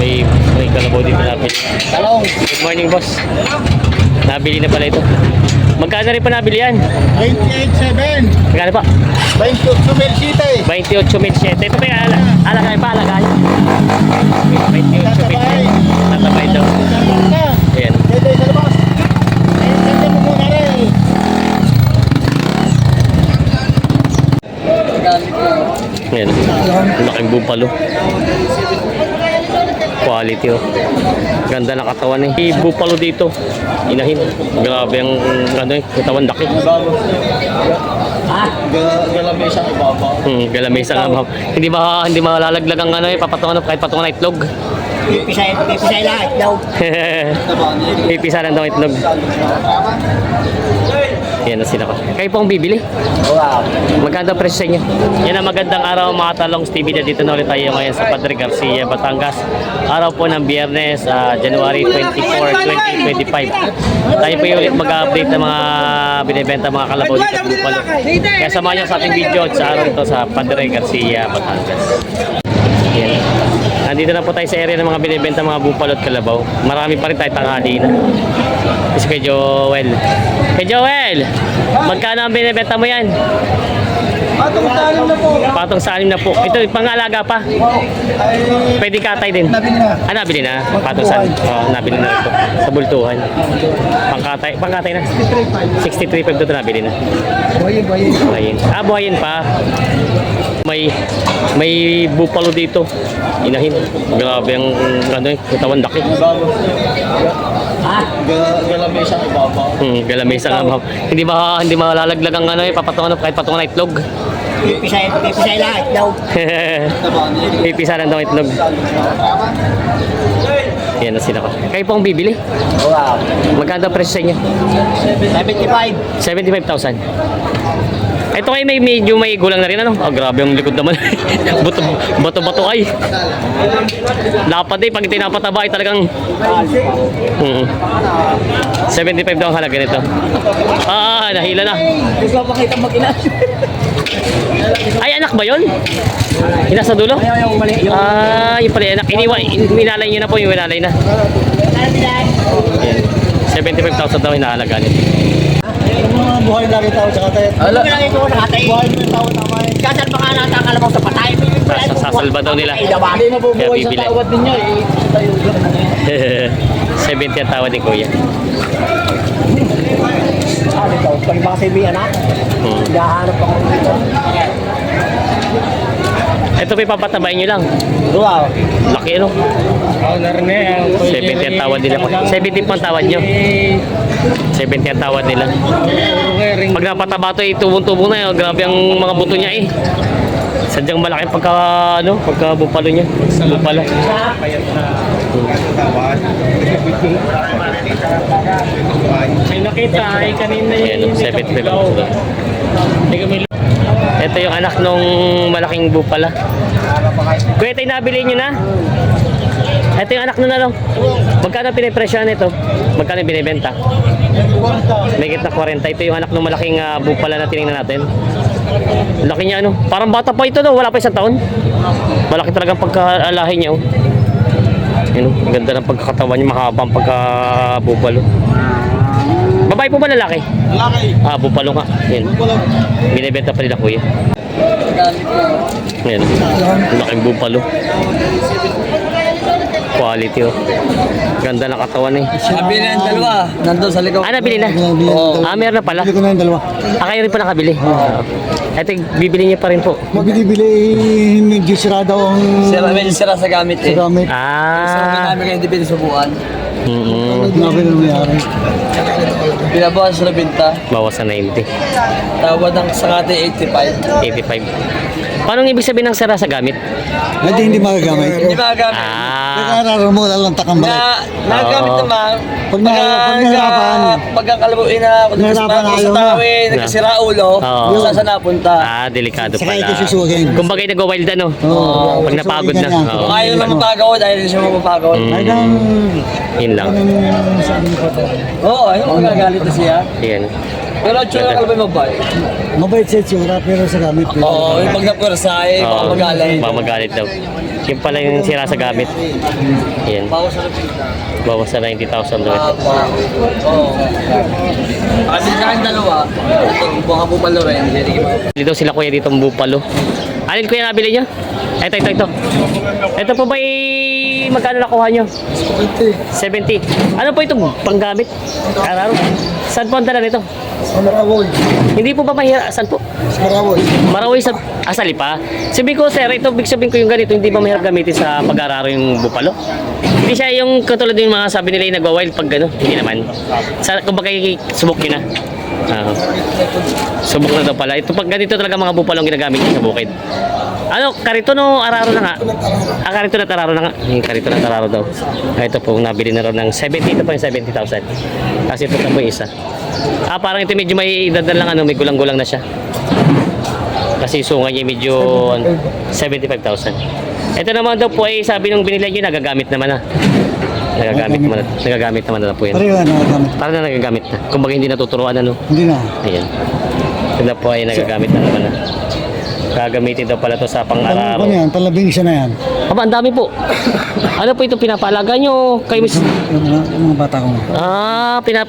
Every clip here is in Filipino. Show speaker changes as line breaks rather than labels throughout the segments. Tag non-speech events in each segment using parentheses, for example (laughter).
May, may kalabaw dito nabili.
Talong.
Good morning, boss. Nabili na pala ito. Magkano rin pa nabili yan?
28.7.
Magkano pa?
28 mil sita eh.
28 mil 7. Ito pa yung ala alagay pa, alagay. 28 mil
Tatabay.
Tatabay daw. Ayan.
Pwede sa labas.
Ayan. Laking bupalo. Quality oh. Ganda ng katawan eh. May bupalo dito. Inahin. Grabe ang ano eh, katawan laki.
Galamesa ko baba.
Hmm, galamesa nga ma'am. Hindi ba hindi malalaglag ang ano eh, papatungan kahit patungan ng itlog.
Pipisay, pipisay lahat daw. (laughs)
Pipisa lang daw itlog. Yan na sila ko. Kayo po ang bibili.
Wow.
Magkano presyo sa inyo? Yan ang magandang araw mga talong TV na dito na ulit tayo ngayon sa Padre Garcia, Batangas. Araw po ng biyernes, ah, January 24, 2025. Tayo po yung ulit mag-update ng mga binibenta mga kalabaw dito sa Bupalo. Kaya samahan nyo sa ating video sa araw ito sa Padre Garcia, Batangas. Yan. Nandito na po tayo sa area ng mga binibenta mga bupalo at kalabaw. Marami pa rin tayo tanghali na. Kasi kay Joel. Kay Joel! Magkano ang binibenta mo yan?
Atong talim na po.
Patong sa anim na po. Ito, pangalaga pa. Pwede katay din.
nabili na.
Ah, nabili na. Patong sa anim. Oo, nabili na ito. Sa bultuhan. Pangkatay. Pangkatay na. 63.5 ito nabili na.
Boyin, boyin.
Buhayin. Ah, buhayin pa. May may bupalo dito. Inahin. Grabe ang ano eh, katawan laki.
Galamesa ko baba.
Hmm, galamesa nga ma'am. Hindi ba hindi malalaglag ang ano eh, papatungan kahit patungan ng itlog. (laughs)
Pipisay, pipisay lahat daw.
Pipisa lang daw itlog. Yan na sila ko. Kayo po ang bibili.
Wow.
Magkano presyo sa inyo?
75.
75,000. Ito kayo may medyo may gulang na rin ano? Oh, grabe ang likod naman. (laughs) buto, bato bato ay. Dapat eh pag tinapataba ay talagang mm, 75 daw ang halaga nito. Ah, nahila na.
Gusto ko pakita mag-ina.
Ay, anak ba yon? Yung nasa dulo?
Yung
Ah, yung pala anak. Iniwa, winalay niyo na po yung winalay na. Yan. 75,000 daw hinahalaga nito.
Yung mga buhay na rin tao sa katay.
Ala.
Buhay ko sa katay. Buhay mo yung tao tama eh. Kasal pa nga nata ang kalabaw sa patay.
Sa- sasalba daw nila.
Dawa.
Hindi mabubuhay
Kaya
sa
bibili.
tawad ninyo eh. Tayo lang.
70 ang tawad ni Kuya.
Ah, ikaw. Pag baka sa anak.
Hmm.
Ako dito.
Ito pa papatabayin nyo lang.
Wow.
Laki ano? 70 ang tawad nila. 70 po ang tawad nyo. 70 ang tawad nila. Pag napataba ito, itubong-tubong na yun. Grabe ang mga buto niya eh. Sadyang malaki pagka, ano, pagka bupalo niya. Bupalo.
May nakita ay kanina
Ayan, 70 lang. Ito yung anak nung malaking bupala. Kuya, tayo nabili nyo na? Ito yung anak nun ano? Magkano pinipresyohan ito? Magkano binibenta? May na 40. Ito yung anak ng malaking ah, bupala na tinignan natin. Laki niya ano. Parang bata pa ito no. Wala pa isang taon. Malaki talagang pagkaalahi niya oh. Yun, oh. Ang ganda ng pagkakatawan niya. Mahaba ang pagkabupalo. Babae po ba lalaki?
Lalaki.
Ah, bupalo nga. Yan. Binibenta pa nila kuya. Yan. Laking bupalo. Quality oh. Ganda ng katawan eh.
Sabi na yung dalawa. Nandun sa likaw.
Ah, nabili na?
Oo.
Ah, meron na pala.
Bili ko na yung dalawa.
Ah, kayo rin pa nakabili? Oo. Ito, bibili niyo pa rin po.
Mabili-bili, medyo sira daw ang
Sira, medyo sira sa gamit eh.
sa gamit.
Ah.
namin kayo hindi pinasubuan.
Mm-mm.
Nabi na nangyari.
Pinabawas sa binta.
Bawas sa 90.
Tawad ng sangate 85.
85. Paano ibig sabihin ng sara sa gamit?
Hindi, hindi magagamit.
Hindi magagamit.
Ah.
Nagkararo mo, lalantak ang balik.
Na, nagamit
Oo.
naman.
Pag na- pag nahirapan.
Pagkakalabuin na, kung
Nahirapan
sa
ayaw na.
tawin, nagkasira ulo,
Oo.
saan sa napunta.
Ah, delikado
Saka
pala.
ito susuwagin.
Kumbaga nag-wild ano?
Oo.
Pag napagod na.
Susuwagin
Oo.
Kung ayaw na mapagawad, ayaw na siya mapagawad.
Mm.
Ay, nang...
Yun lang.
Anong sabi ko to?
Oo, ayaw magagalit na siya.
Yan.
Pero ang tsura ka ba mabay?
Mabait sa itsura, pero sa gamit.
Oo, yung pag napwersa eh, baka
Oo.
magalit.
Baka magalit daw. Yung pala yung sira sa gamit. Yan.
Bawas sa pinta.
Bawas sa 90,000 daw ito.
Oo. Kasi sa akin dalawa, ito, rin. Hindi ko
Dito sila kuya dito ang bupalo. Alin kuya nabili nyo? Ito, ito, ito. Ito po ba magkano nakuha nyo? 70. Ano po ito? Panggamit? Araw? Saan po ang dala nito?
Marawoy.
Hindi po ba mahira? Saan po?
Marawoy.
Marawi sa asali pa. Sabi ko, sir, ito big sabihin ko yung ganito, hindi ba mahirap gamitin sa pag-araro yung bupalo? Hindi siya yung katulad yung mga sabi nila yung nagwa-wild pag gano'n. Hindi naman. Sa, kumbaga, subok nyo na. Ah. subok na daw pala. Ito pag ganito talaga mga bupalo ang ginagamit sa bukid. Ano, karito no, araro na nga. Ah, karito na tararo na nga. Yung karito na tararo daw. Ah, ito po, nabili na raw ng 70. Ito po yung 70,000. Kasi ito po yung isa. Ah, parang ito medyo may edad na lang, ano, may gulang-gulang na siya. Kasi sungay niya medyo ano, 75,000. Ito naman daw po ay sabi nung binili niyo nagagamit naman na. Nagagamit naman, nagagamit naman na po yan.
Pareho na nagamit.
Parang na nagagamit na. Kumbaga hindi natuturuan ano.
Hindi na.
Ayan. Ito na po ay nagagamit na naman na. Gagamitin daw pala to sa
Ano
pang-araro.
yan? Palabing isa na yan.
Aba, ang dami po. Ano po ito pinapalaga nyo kay Miss?
Yung mga, yung mga bata ko.
Ah, pinap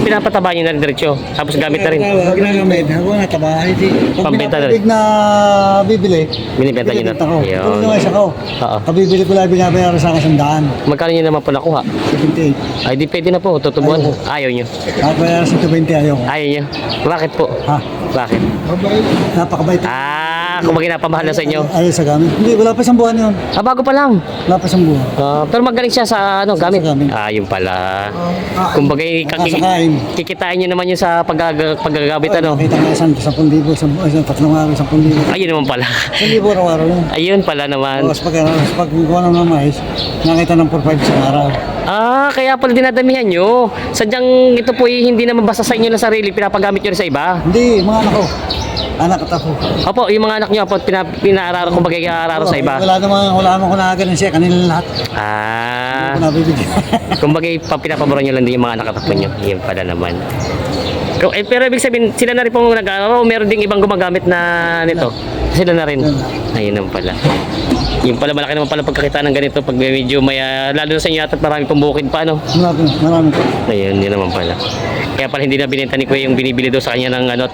pinapataba nyo na rin diretso. Tapos gamit na rin.
Ginagamit. Ako na taba. Hindi. Pag
Pambenta na
pinapabig na bibili.
Binibenta nyo na.
Binibenta ko.
Yun.
Kung yung isa ko.
Oo.
Kabibili ko lang binabayaran sa akin sandaan.
Magkano nyo naman po nakuha?
78.
Ay, di pwede na po. Tutubuan. Ayaw nyo.
Kapayaran sa 20 ayaw ko.
Ayaw nyo. Bakit po?
Ha?
Bakit?
Napakabait.
Ah, kung napamahal na sa inyo.
Ayaw sa gamit. Hindi, wala pa isang buwan yun.
Ah, bago pa lang.
Wala pa isang buwan.
Ah, pero magaling siya sa ano, gamit.
Sa gamit.
Ah, yun pala. Kumbaga, kaki-
Nakasakain.
kikitain nyo naman yun sa pag paggagamit ano.
Nakita nga isang 10,000, isang, isang tatlong araw, 10,000.
Ayun naman pala.
1,000 araw-araw yun.
Ayun pala naman.
Tapos pag, tapos pag gawa ng mga mais, nakita ng 4-5 sa araw.
Ah, kaya pala dinadamihan nyo. Sadyang ito po hindi naman basta sa inyo na sarili, pinapagamit nyo rin sa iba.
Hindi, mga anak ko. Anak at ako.
Opo, yung mga anak nyo po, pina, pinaararo, kumbaga iaararo sa iba.
Wala naman, wala naman ko nakaganan siya, kanila lahat.
Ah.
Hindi ko nabibigyan. (laughs)
Kumbaga, pa- pinapaboran nyo lang din yung mga nakatapo nyo. Yun pala naman. Eh, pero ibig sabihin, sila na rin pong nag-aaral o meron ding ibang gumagamit na nito? Sila na rin. Ayun naman pala. Yung pala, malaki naman pala pagkakita ng ganito pag medyo may, ah, lalo na sa inyo at marami pang bukid pa, ano?
marami, marami.
Ayun, yun naman pala. Kaya pala hindi na binenta ni Kuya yung binibili daw sa kanya ng ano,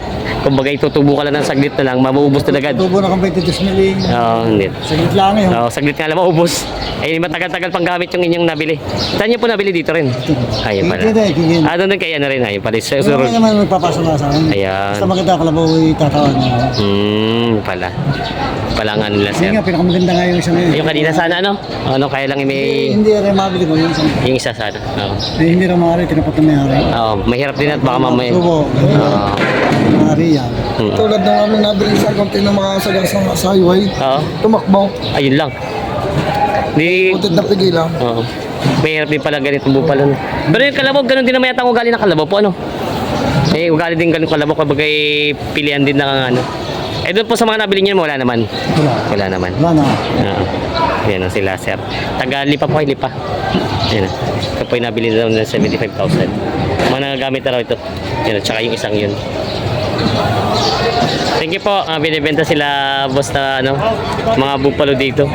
kumbaga itutubo ka lang ng saglit na lang, mabuubos na agad.
Tubo na kang 22 million.
Oo, hindi.
Saglit lang yun.
Oo, saglit nga lang maubos. Ay, matagal-tagal pang gamit yung inyong nabili. Saan niyo po nabili dito rin? Ayun pala.
Eh.
Ah, doon din kaya na rin. Ayun pala. Sa
Pero
surod.
may naman magpapasok sa akin.
Ayan.
Basta makita ko lang ay tatawag niya ako.
Hmm, pala. Pala nga nila,
Hindi
sir.
nga, pinakamaganda nga yung isang yun.
Yung kanina sana, ano? Ano, kaya lang
Eh,
may...
Hindi rin mabili ko yung isang.
Yung isa sana. Oo.
Eh, hindi rin maaari, tinapat na may hari.
Oo, mahirap din at baka mamaya. Oo.
Maaari yan.
Hmm.
Tulad ng ano nabili sa konti ng mga sagar sa, sa highway,
Oo.
tumakbo,
Ayun lang. Di...
putit na pigilan.
Oo. Mahirap din pala ganito bupalo. Pero yung kalabaw, ganun din naman yata ang ugali ng kalabaw po, ano? Eh, ugali din ganun kalabaw, kapag eh, pilihan din ng ano. Eh, doon po sa mga nabili niyo, wala naman.
Wala.
Wala naman.
Wala na.
Oo. Yan ang sila, sir. Taga Lipa po, ay Lipa. Yan. Ito po yung nabili daw ng 75,000. Mga nagagamit na raw ito. Yan, tsaka yung isang yun. Thank you po. Ah, binibenta sila boss na ano, mga bupalo dito.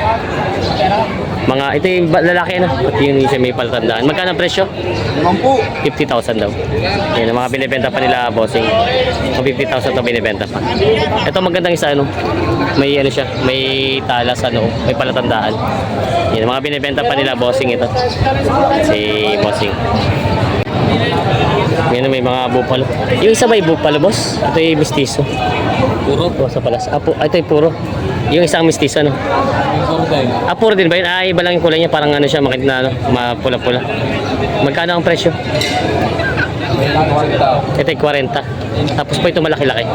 Mga ito yung lalaki na. At yun yung siya may palatandaan. Magkano ang presyo?
Naman po,
50,000 daw. Yan ang mga binibenta pa nila bossing. Mga 50,000 to binibenta. Ito magandang isa ano. May ano siya, may talas ano, may palatandaan. Yan mga binibenta pa nila bossing ito. Si bossing. Yan may mga bupalo. Yung isa may bupalo boss. Ito yung mistiso. Puro? Puro sa palas. Ah, pu- ah, ito yung puro. Yung isang mistiso ano. Ah, puro din ba yun? Ah, iba lang yung kulay niya. Parang ano siya, makit na ano, mapula-pula. Magkano ang presyo? Ito yung 40. Tapos po ito malaki-laki.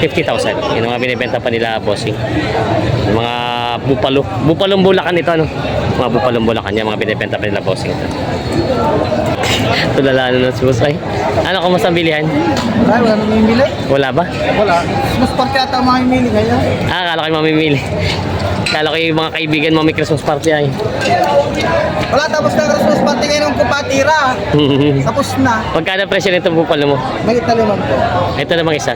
50,000. Yun ang mga binibenta pa nila, bossing. Yung mga bupalo. Bupalong bulakan ito, ano? Mga bupalong bulakan yan, mga binibenta pa nila, bossing. Ito. Tulala na si boss. Ay, ano kung mas ang bilihan?
ay wala nang mamimili.
Wala ba?
Wala. Mas pati ata ang mga mamimili ngayon.
Ah, akala ko yung mamimili. Kala kala ko yung mga kaibigan mo may Christmas party ay.
Wala tapos na Christmas party ngayon ng kupatira. (laughs) Tapos na.
Magkano presyo nito bupalo mo?
May taliman po.
Ito namang isa.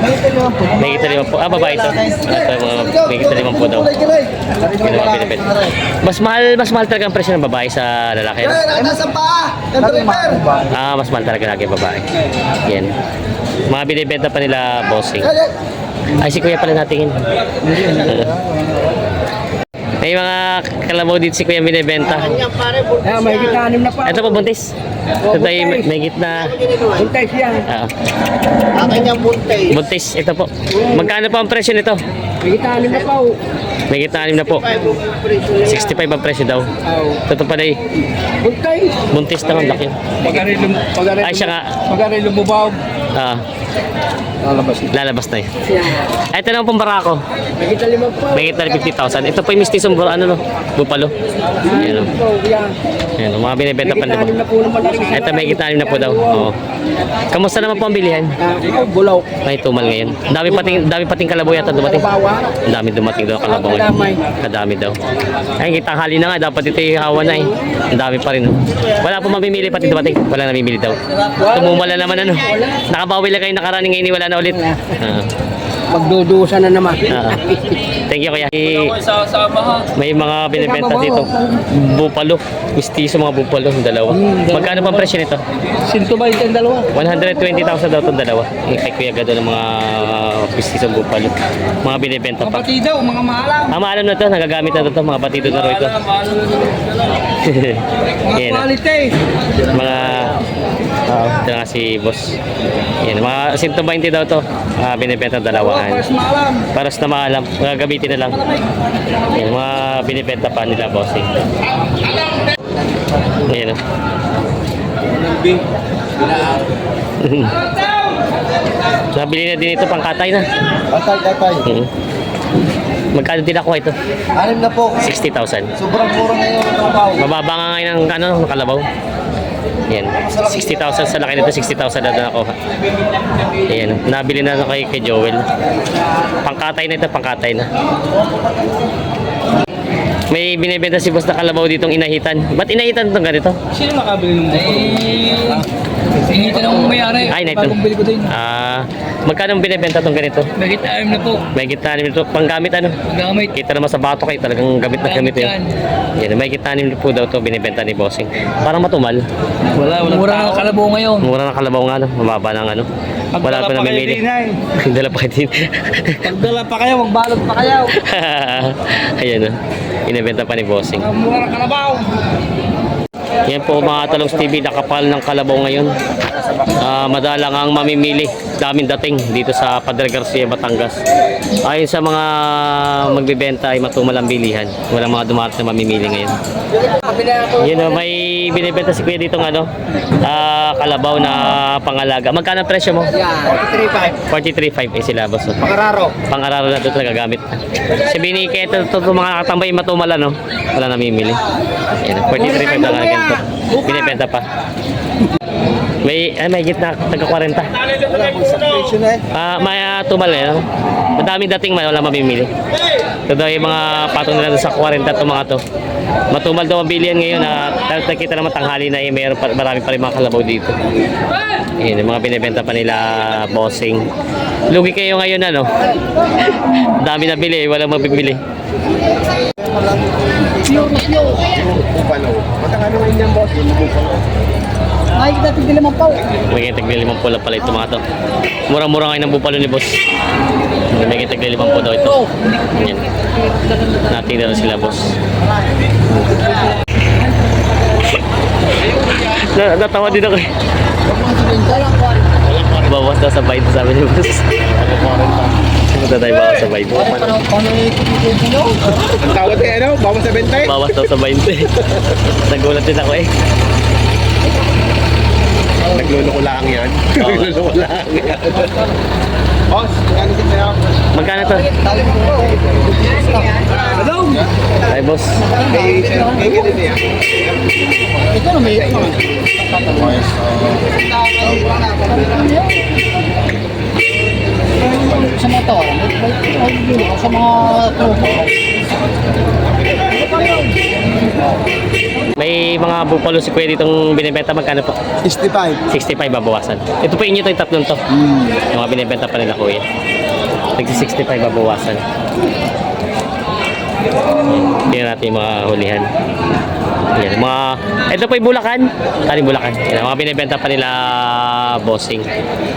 May taliman po.
May limang po. Ah, babae ito. Ito, mga may limang po daw. Mas mahal, mas mahal talaga ang presyo ng babae sa lalaki.
Ay, nasa paa.
Ah, mas mahal talaga lagi ang babae. Yan. Mga binibenta pa nila bossing. Ay, si kuya pala natingin. (laughs) May mga kalabaw dito si kuya binibenta.
Ah, may gitanim na pa.
Ito po, buntis. Ito tayo, may, may gitna.
Buntay siya.
Ah,
Akin yung buntay.
buntis. Ito po. Magkano po ang presyo nito?
May gitanim na pa.
May gitna na po. 65 ang presyo daw. Ito pala eh.
Buntay.
Buntis naman, laki.
Pagari lum pagari
Ay, siya nga.
pagari lumubog.
Ah,
Lalabas.
lalabas na eh.
Siya.
Ay, ito naman pong barako.
May gitalim pa.
May gitna na 50,000. Ito po yung mistisong bur- ano no? Bupalo. Yan o.
Yan.
O. Mga binibenta pa
na po naman na.
Ito may gitna na po daw. Oo. Kamusta naman po ang bilihan?
Ah, ikaw, bulaw.
May tumal ngayon. Dami pating dami pating kalabaw yata dumating.
Bawa.
Ang dami dumating daw kalabaw.
Kadamay.
Kadami daw. Ay, kitang hali na nga. Dapat ito ihawa na eh. Ang dami pa rin. Wala po mamimili pati dumating. Wala namimili daw. Tumumala naman ano. Nakabawi lang kayo nakarani ngayon. Wala na ulit. Ah.
Magdudusa na naman.
Ah. Thank you kuya.
Ha.
May mga binibenta dito. Bupalo. Mistiso mga bupalo. yung Dalawa. Magkano pa ang presyo nito?
Sinto ba yung dalawa?
120,000 daw itong dalawa. Yung kay Kuya Gado ng mga mistiso bupalo. Mga binibenta pa.
Pati daw, mga maalam.
Ah, maalam na to. Nagagamit na to. Mga batido na ro ito. Yan.
Quality.
Mga Oo, ito nga si boss. Yan, mga 120 daw to. Ah, binibenta dalawa.
Mas maalam.
Para sa maalam, gagamitin na lang. Yan, mga binibenta pa nila bossing. Ayan (laughs) o. Nabili na din ito pangkatay na.
Atay, atay.
Mhm. Magkano din ako ito?
Anim na po.
60,000.
Sobrang mura ngayon ang trabaho.
Mababa nga ngayon ng ano, ng kalabaw. Yan. 60,000 sa laki nito, 60,000 na doon ako. Ayan. Nabili na ako kay, kay Joel. Pangkatay na ito, pangkatay na. May binibenta si boss na kalabaw ditong inahitan. Ba't inahitan itong ganito?
Sino nakabili ng buko? Hindi ng mayari.
Ay, na ito.
Bagong bili ko din.
Ah, magkano binibenta itong ganito?
Bagit ayam na po.
May gitna nito, panggamit ano?
Gamit.
Kita naman sa bato kayo talagang gamit na gamit yun. Yan, may gitna po daw to binibenta ni Bossing. Parang matumal.
Wala, wala. Mura ang kalabo ngayon.
Mura ng kalabaw nga, no? mababa ng ano. Wala pa namimili. (laughs) Dala pa kayo din.
Pagdala pa kayo, magbalot pa kayo. (laughs)
Ayan, no? Inibenta pa ni Bossing.
Mura ng kalabaw.
Yan po mga talong TV, nakapal ng kalabaw ngayon. Ah, madalang ang mamimili. Daming dating dito sa Padre Garcia, Batangas. Ayon sa mga magbibenta ay matumal ang bilihan. Walang mga dumarat na mamimili ngayon. Yun o, may binibenta si Kuya dito ng ano, ah, kalabaw na pangalaga. Magkano ang presyo mo?
Yan,
43.5
35.
eh sila boss.
Pakararo.
Pang-araw na ito talaga gamit. Sabihin ni kaya ito, ito, ito mga katambay matumala no? Wala namimili. Yan, 43.5 lang ang ganito. Binibenta pa. May, ay, may gitna, taga 40. Ah, may ah, tumal eh. No? Madami dating man, wala mamimili. Ito daw yung mga patong nila sa 40 to mga to. Matumal daw ang bilihan ngayon at uh, nakita naman tanghali na eh, mayroon marami pa rin mga kalabaw dito. Yan, yung mga binibenta pa nila bossing. Lugi kayo ngayon ano? (laughs) Dami na bili, walang mabibili.
Ay, kita tigil naman pa.
May kitag limang pula pala ito mga to. Murang-mura ngayon ang bupalo ni boss. May kitag limang po daw ito. Yan. Natin na sila boss. Na, natawa din ako eh. Bawas daw sa bite sabi ni boss. Punta tayo bawas sa bite. (laughs)
Ang tawad eh, ano? Bawa sa bentay?
Bawas daw sa 20. (laughs) Nagulat din ako eh.
Nagluloko lang yan. Nagluloko lang yan. Boss, ano din na
Magkano to?
Ano?
Ay boss.
May ganun yan. Ito na may sa mga tawaran, sa mga tropa.
May mga bupalo si Kuya ditong binibenta. Magkano po?
65.
65 babawasan. Ito po inyo to yung tatlong to. Yung mga binibenta pa nila Kuya. Nagsi 65 babawasan. Tingnan natin yung mga hulihan. Yan, mga, ito po yung Bulacan. Kaling Bulacan. Yan, mga binibenta pa nila bossing.